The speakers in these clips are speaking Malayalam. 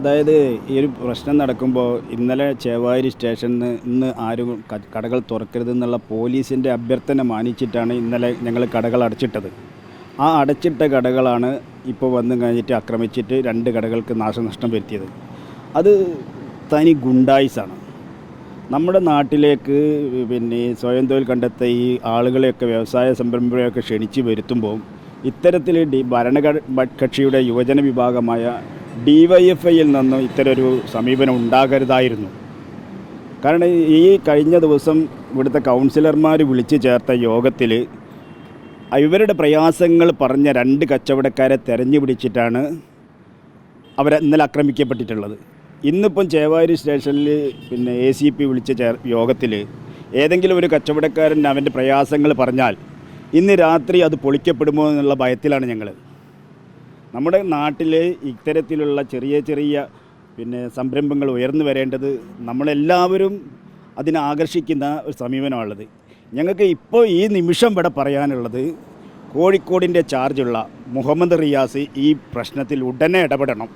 അതായത് ഈ ഒരു പ്രശ്നം നടക്കുമ്പോൾ ഇന്നലെ ചേവായൂർ സ്റ്റേഷനിൽ നിന്ന് ഇന്ന് ആരും കടകൾ തുറക്കരുതെന്നുള്ള പോലീസിന്റെ അഭ്യർത്ഥന മാനിച്ചിട്ടാണ് ഇന്നലെ ഞങ്ങൾ കടകൾ അടച്ചിട്ടത്. ആ അടച്ചിട്ട കടകളാണ് ഇപ്പോൾ വന്നു കഴിഞ്ഞിട്ട് ആക്രമിച്ചിട്ട് രണ്ട് കടകൾക്ക് നാശനഷ്ടം വരുത്തിയത്. അത് തനി ഗുണ്ടായിസാണ്. നമ്മുടെ നാട്ടിലേക്ക് പിന്നെ സ്വയം തൊഴിൽ കണ്ടെത്ത ഈ ആളുകളെയൊക്കെ വ്യവസായ സംരംഭങ്ങളെയൊക്കെ ക്ഷണിച്ച് വരുത്തുമ്പോൾ ഇത്തരത്തിൽ ഡി ഭരണകക്ഷിയുടെ യുവജന വിഭാഗമായ ഡി വൈ എഫ് ഐയിൽ നിന്നും ഇത്തരമൊരു സമീപനം ഉണ്ടാകരുതായിരുന്നു. കാരണം ഈ കഴിഞ്ഞ ദിവസം ഇവിടുത്തെ കൗൺസിലർമാർ വിളിച്ചു ചേർത്ത യോഗത്തിൽ ഇവരുടെ പ്രയാസങ്ങൾ പറഞ്ഞ രണ്ട് കച്ചവടക്കാരെ തെരഞ്ഞു പിടിച്ചിട്ടാണ് അവരെ ഇന്നലെ ആക്രമിക്കപ്പെട്ടിട്ടുള്ളത്. ഇന്നിപ്പം ചേവാരി സ്റ്റേഷനിൽ പിന്നെ എ സി പി വിളിച്ച ചേർ യോഗത്തിൽ ഏതെങ്കിലും ഒരു കച്ചവടക്കാരൻ അവന്റെ പ്രയാസങ്ങൾ പറഞ്ഞാൽ ഇന്ന് രാത്രി അത് പൊളിക്കപ്പെടുമോ എന്നുള്ള ഭയത്തിലാണ് ഞങ്ങൾ നമ്മുടെ നാട്ടിലെ ഇത്തരത്തിലുള്ള ചെറിയ ചെറിയ പിന്നെ സംരംഭങ്ങൾ ഉയർന്നു വരേണ്ടത് നമ്മളെല്ലാവരും അതിനെ ആകർഷിക്കുന്ന ഒരു സമീപനമാണുള്ളത്. ഞങ്ങൾക്ക് ഇപ്പോൾ ഈ നിമിഷം ഇവിടെ പറയാനുള്ളത് കോഴിക്കോടിന്റെ ചാർജുള്ള മുഹമ്മദ് റിയാസ് ഈ പ്രശ്നത്തിൽ ഉടനെ ഇടപെടണം.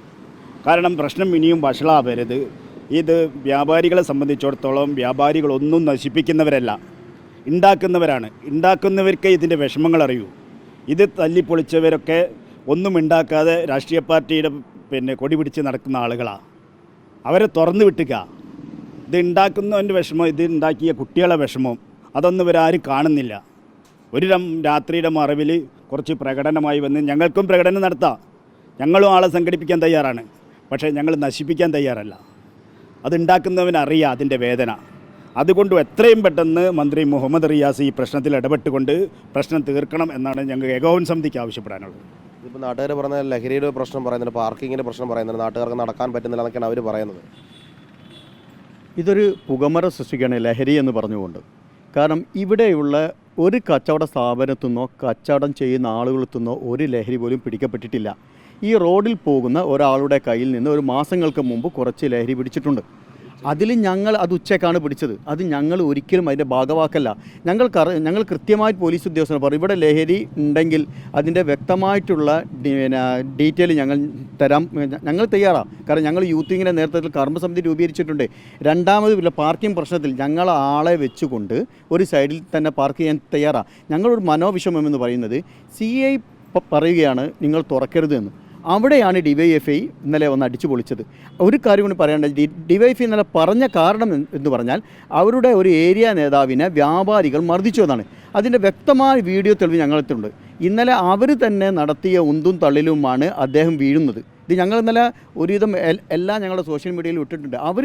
കാരണം പ്രശ്നം ഇനിയും വഷളാവരുത്. ഇത് വ്യാപാരികളെ സംബന്ധിച്ചിടത്തോളം വ്യാപാരികളൊന്നും നശിപ്പിക്കുന്നവരല്ല. ഉണ്ടാക്കുന്നവരാണ്. ഉണ്ടാക്കുന്നവർക്ക് ഇതിന്റെ വിഷമങ്ങൾ അറിയൂ ഇത് തല്ലിപ്പൊളിച്ചവരൊക്കെ ഒന്നും ഉണ്ടാക്കാതെ രാഷ്ട്രീയ പാർട്ടിയുടെ പിന്നെ കൊടി പിടിച്ച് നടക്കുന്ന ആളുകളാണ് അവരെ തുറന്നു വിട്ടുക. ഇത് ഉണ്ടാക്കുന്നവന്റെ വിഷമം ഇത് ഉണ്ടാക്കിയ കുട്ടികളെ വിഷമം അതൊന്നും ഇവരാരും കാണുന്നില്ല. ഒരു രാത്രിയുടെ മറവിൽ കുറച്ച് പ്രകടനമായി വന്ന് ഞങ്ങൾക്കും പ്രകടനം നടത്താം. ഞങ്ങളും ആളെ സംഘടിപ്പിക്കാൻ തയ്യാറാണ്. പക്ഷേ ഞങ്ങൾ നശിപ്പിക്കാൻ തയ്യാറല്ല. അതുണ്ടാക്കുന്നവനറിയാം അതിന്റെ വേദന. അതുകൊണ്ട് എത്രയും പെട്ടെന്ന് മന്ത്രി മുഹമ്മദ് റിയാസ് ഈ പ്രശ്നത്തിൽ ഇടപെട്ടുകൊണ്ട് പ്രശ്നം തീർക്കണം എന്നാണ് ഞങ്ങൾ ഏകോപന സമിതിക്ക് ആവശ്യപ്പെടാനുള്ളത്. ഇതിപ്പോൾ നാട്ടുകാർ പറഞ്ഞ ലഹരിയുടെ പ്രശ്നം പറയുന്നുണ്ട് പാർക്കിങ്ങിന്റെ പ്രശ്നം പറയുന്നുണ്ട് നാട്ടുകാർക്ക് നടക്കാൻ പറ്റുന്നില്ല എന്നൊക്കെയാണ് അവർ പറയുന്നത്. ഇതൊരു പുകമറ സൃഷ്ടിക്കുകയാണ് ലഹരി എന്ന് പറഞ്ഞുകൊണ്ട്. കാരണം ഇവിടെയുള്ള ഒരു കച്ചവട സ്ഥാപനത്തു നിന്നോ കച്ചവടം ചെയ്യുന്ന ആളുകളിൽ നിന്നോ ഒരു ലഹരി പോലും പിടിക്കപ്പെട്ടിട്ടില്ല. ഈ റോഡിൽ പോകുന്ന ഒരാളുടെ കയ്യിൽ നിന്ന് ഒരു മാസങ്ങൾക്ക് മുമ്പ് കുറച്ച് ലഹരി പിടിച്ചിട്ടുണ്ട്. അതിൽ ഞങ്ങൾ അത് ഉച്ചക്കാണ് പിടിച്ചത്. അത് ഞങ്ങൾ ഒരിക്കലും അതിന്റെ ഭാഗവാക്കല്ല. ഞങ്ങൾ ഞങ്ങൾ കൃത്യമായി പോലീസ് ഉദ്യോഗസ്ഥർ പറയും ഇവിടെ ലഹരി ഉണ്ടെങ്കിൽ അതിന്റെ വ്യക്തമായിട്ടുള്ള പിന്നെ ഡീറ്റെയിൽ ഞങ്ങൾ തരാം. ഞങ്ങൾ തയ്യാറാണ് കാരണം ഞങ്ങൾ യൂത്തിങ്ങിന്റെ നേതൃത്വത്തിൽ കർമ്മസമിതി രൂപീകരിച്ചിട്ടുണ്ട്. രണ്ടാമത് പിന്നെ പാർക്കിംഗ് പ്രശ്നത്തിൽ ഞങ്ങൾ ആളെ വെച്ചുകൊണ്ട് ഒരു സൈഡിൽ തന്നെ പാർക്ക് ചെയ്യാൻ തയ്യാറാണ് ഞങ്ങളൊരു മനോവിഷമം എന്ന് പറയുന്നത് സി ഐ പറയുകയാണ് നിങ്ങൾ തുറക്കരുത് എന്ന്. അവിടെയാണ് ഡിവൈഎഫ്ഐ ഇന്നലെ ഒന്ന് അടിച്ചു പൊളിച്ചത്. ഒരു കാര്യം കൂടി പറയേണ്ടത് ഡിവൈഎഫ്ഐ ഇന്നലെ പറഞ്ഞ കാരണം എന്ന് പറഞ്ഞാൽ അവരുടെ ഒരു ഏരിയ നേതാവിനെ വ്യാപാരികൾ മർദ്ദിച്ചു എന്നാണ്. അതിന്റെ വ്യക്തമായ വീഡിയോ തെളിവ് ഞങ്ങളെത്തുണ്ട് ഇന്നലെ അവർ തന്നെ നടത്തിയ ഉന്തും തള്ളിലുമാണ് അദ്ദേഹം വീഴുന്നത്. ഇത് ഞങ്ങൾ ഇന്നലെ ഒരുവിധം എല്ലാം ഞങ്ങളുടെ സോഷ്യൽ മീഡിയയിൽ ഇട്ടിട്ടുണ്ട്. അവർ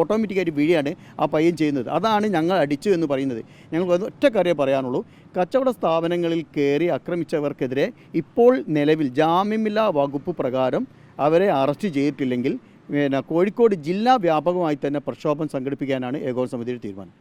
ഓട്ടോമാറ്റിക്കായിട്ട് വീഴാണ് ആ പയ്യൻ ചെയ്യുന്നത്. അതാണ് ഞങ്ങൾ അടിച്ചു എന്ന് പറയുന്നത്. ഞങ്ങൾക്ക് അത് ഒറ്റ കാര്യം പറയാനുള്ളൂ. കച്ചവട സ്ഥാപനങ്ങളിൽ കയറി ആക്രമിച്ചവർക്കെതിരെ ഇപ്പോൾ നിലവിൽ ജാമ്യമില്ലാ വകുപ്പ് പ്രകാരം അവരെ അറസ്റ്റ് ചെയ്തിട്ടില്ലെങ്കിൽ പിന്നെ കോഴിക്കോട് ജില്ലാ വ്യാപകമായി തന്നെ പ്രക്ഷോഭം സംഘടിപ്പിക്കാനാണ് ഏകോപന സമിതിയുടെ തീരുമാനം.